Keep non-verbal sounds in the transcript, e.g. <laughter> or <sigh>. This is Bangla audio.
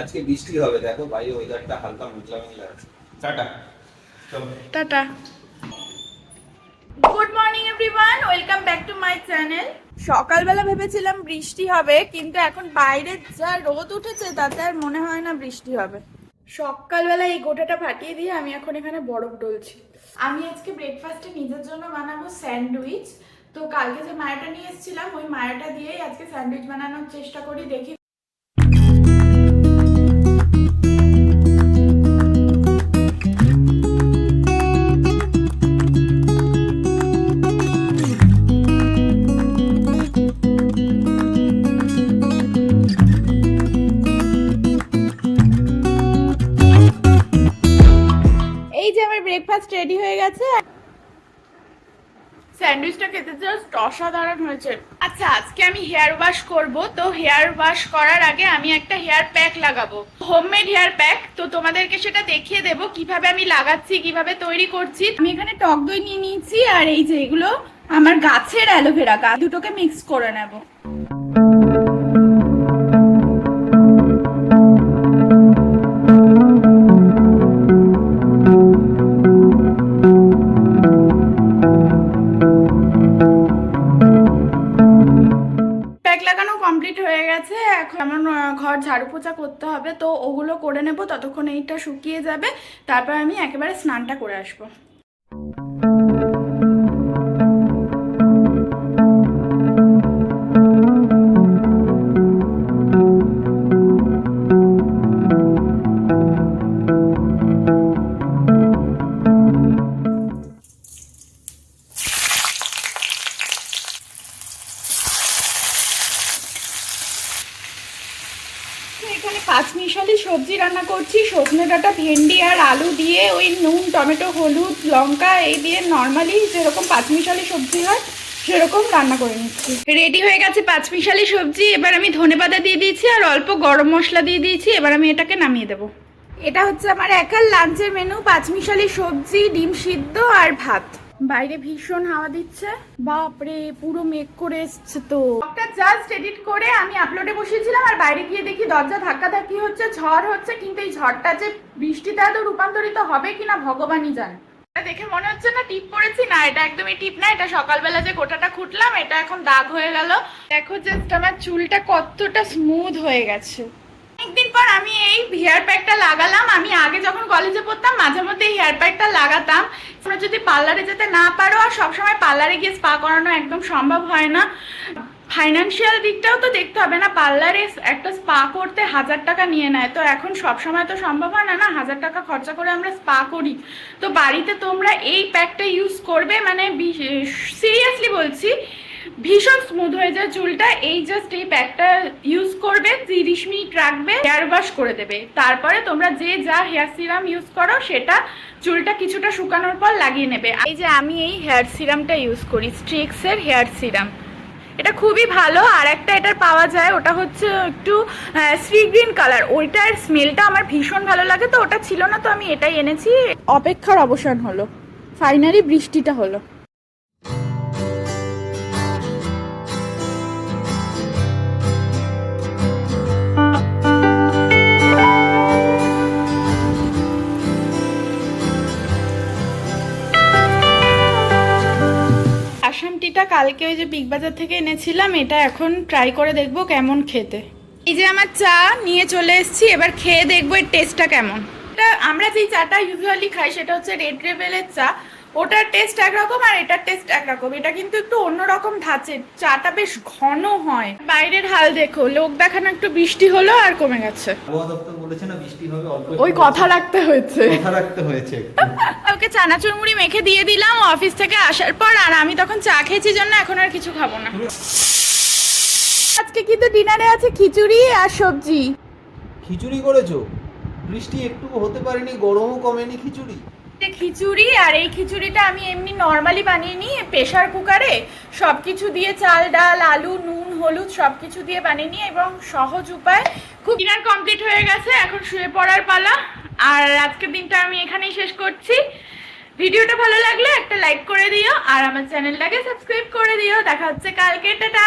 আজকে বৃষ্টি হবে, দেখো বাইরে ওয়েদারটা হালকা মেঘলা মেঘলা tata. Tata. Good morning everyone welcome back to my channel সকালবেলা ভেবেছিলাম বৃষ্টি হবে, কিন্তু এখন বাইরে যা রোদ উঠেছে, তাতে আর মনে হয় না বৃষ্টি হবে। সকালবেলা এই গোটাটা ফাটিয়ে দিয়ে আমি এখন এখানে বরফ ডলছি। আমি আজকে ব্রেকফাস্টে নিজের জন্য বানাবো স্যান্ডউইচ। তো কালকে যে মায়াটা নিয়ে এসেছিলাম, ওই মায়াটা দিয়েই আজকে স্যান্ডউইচ বানানোর চেষ্টা করি, দেখি আমার ব্রেকফাস্ট রেডি হয়ে গেছে। স্যান্ডউইচটা খেতে জাস্ট অসাধারণ হয়েছে। আচ্ছা আজকে আমি হেয়ার ওয়াশ করব। তো হেয়ার ওয়াশ করার আগে আমি একটা হেয়ার প্যাক লাগাবো। হোমমেড হেয়ার প্যাক তো তোমাদেরকে সেটা দেখিয়ে দেব কীভাবে আমি লাগাচ্ছি, কীভাবে তৈরি করছি। আমি এখানে টক দই নিয়ে নিয়েছি, আর এই যে এগুলো আমার গাছের অ্যালোভেরা গাছ, দুটোকে মিক্স করে নেব। লাগানো কমপ্লিট হয়ে গেছে। এখন আমার ঘর ঝাড়ু পোছা করতে হবে। তো ওগুলো করে নেব, ততক্ষণ এইটা শুকিয়ে যাবে। তারপর আমি একেবারে স্নানটা করে আসব। এখানে পাঁচমিশালি সবজি রান্না করছি সজনে ডাঁটা, ভেন্ডি আর আলু দিয়ে ওই নুন, টমেটো, হলুদ, লঙ্কা, এই দিয়ে নর্মালি যেরকম পাঁচমিশালি সবজি হয়, সেরকম রান্না করে নিচ্ছি। রেডি হয়ে গেছে পাঁচমিশালি সবজি, এবার আমি ধনেপাতা দিয়ে দিয়েছি আর অল্প গরম মশলা দিয়ে দিয়েছি, এবার আমি এটাকে নামিয়ে দেবো। এটা হচ্ছে আমার একার লাঞ্চের মেনু পাঁচমিশালি সবজি, ডিম সিদ্ধ আর ভাত। বাইরে ভীষণ হাওয়া দিচ্ছে। বাপরে, পুরো মেঘ করে এসছে তো। একটা জাস্ট এডিট করে আমি আপলোডে বসিয়েছিলাম আর বাইরে গিয়ে দেখি দরজা ধাক্কা ধাক্কি হচ্ছে, ঝড় হচ্ছে, কিন্তু এই ঝড়টা যে বৃষ্টিতে এত রূপান্তরিত হবে কিনা ভগবানই জানে। দেখে মনে হচ্ছে না টিপ পড়েছি? না, এটা একদমই টিপ না, এটা সকালবেলা যে গোটাটা খুঁটলাম, এটা এখন দাগ হয়ে গেল। দেখো জাস্ট আমার চুলটা কতটা স্মুথ হয়ে গেছে। অনেকদিন পর আমি এই হেয়ার প্যাকটা লাগালাম। আমি আগে যখন কলেজে পড়তাম, মাঝে মধ্যে হেয়ার প্যাকটা লাগাতাম। তোমরা যদি পার্লারে যেতে না পারো, আর সবসময় পার্লারে গিয়ে স্পা করানো একদম সম্ভব হয় না। ফাইন্যান্সিয়াল দিকটাও তো দেখতে হবে না। পার্লারে একটা স্পা করতে হাজার টাকা নিয়ে নেয়। তো এখন সব সময় তো সম্ভব হয় না না? হাজার টাকা খরচা করে আমরা স্পা করি। তো বাড়িতে তোমরা এই প্যাকটা ইউজ করবে মানে সিরিয়াসলি বলছি ভীষণ স্মুথ হয়ে যায় চুলটা। এই জাস্ট এই প্যাকটা ইউজ করবে, তিরিশ মিনিট রাখবে হেয়ার ওয়াশ করে দেবে। তারপরে তোমরা যে যা হেয়ার সিরাম ইউজ করো, সেটা চুলটা কিছুটা শুকানোর পর লাগিয়ে নেবে। এই যে আমি এই হেয়ার সিরামটা ইউজ করি স্ট্রিক্সের হেয়ার সিরাম এটা খুবই ভালো, আর একটা এটার পাওয়া যায়, ওটা হচ্ছে একটু সি গ্রিন কালার ওইটার স্মেলটা আমার ভীষণ ভালো লাগে, তো ওটা ছিল না, তো আমি এটাই এনেছি। অপেক্ষার অবসান হলো। ফাইনালি বৃষ্টিটা হলো। আসাম টিটা কালকে ওই যে বিগ বাজার থেকে এনেছিলাম, এটা এখন ট্রাই করে দেখব কেমন খেতে। এই যে আমার চা নিয়ে চলে এসেছি, এবার খেয়ে দেখব এর টেস্টটা কেমন। আমরা যে চাটা ইউজুয়ালি খাই, সেটা হচ্ছে রেড লেভেলের চা। ওটার টেস্ট একরকম আর এটার টেস্ট একরকম। এটা কিন্তু একটু অন্যরকম ধাঁচের। চাটা বেশ ঘন হয়। বাইরের হাল দেখো লোক দেখানো একটু বৃষ্টি হলো আর কমে গেছে। বলেছে না বৃষ্টি হবে অল্প ওই কথা রাখতে হয়েছে। কথা রাখতে হয়েছে ওকে <laughs> চানাচুর মুড়ি মেখে দিয়ে দিলাম অফিস থেকে আসার পর আর আমি তখন চা খেয়েছি জন্য এখন আর কিছু খাব না। আজকে কিন্তু ডিনারে আছে খিচুড়ি আর সবজি। খিচুড়ি করেছ? বৃষ্টি একটু হতে পারেনি গরমও কমেনি খিচুড়ি। এটা খিচুড়ি আর এই খিচুড়িটা আমি এমনি নর্মালি বানিয়ে নিই প্রেশার কুকারে সব কিছু দিয়ে চাল, ডাল, আলু, নুন, হলুদ সব কিছু দিয়ে বানিয়ে নিই এবং সহজ উপায় খুব ডিনার কমপ্লিট হয়ে গেছে, এখন শুয়ে পড়ার পালা। আর আজকের দিনটা আমি এখানেই শেষ করছি। ভিডিওটা ভালো লাগলে একটা লাইক করে দিও, আর আমার চ্যানেলটাকে সাবস্ক্রাইব করে দিও। দেখা হচ্ছে কালকে, টাটা!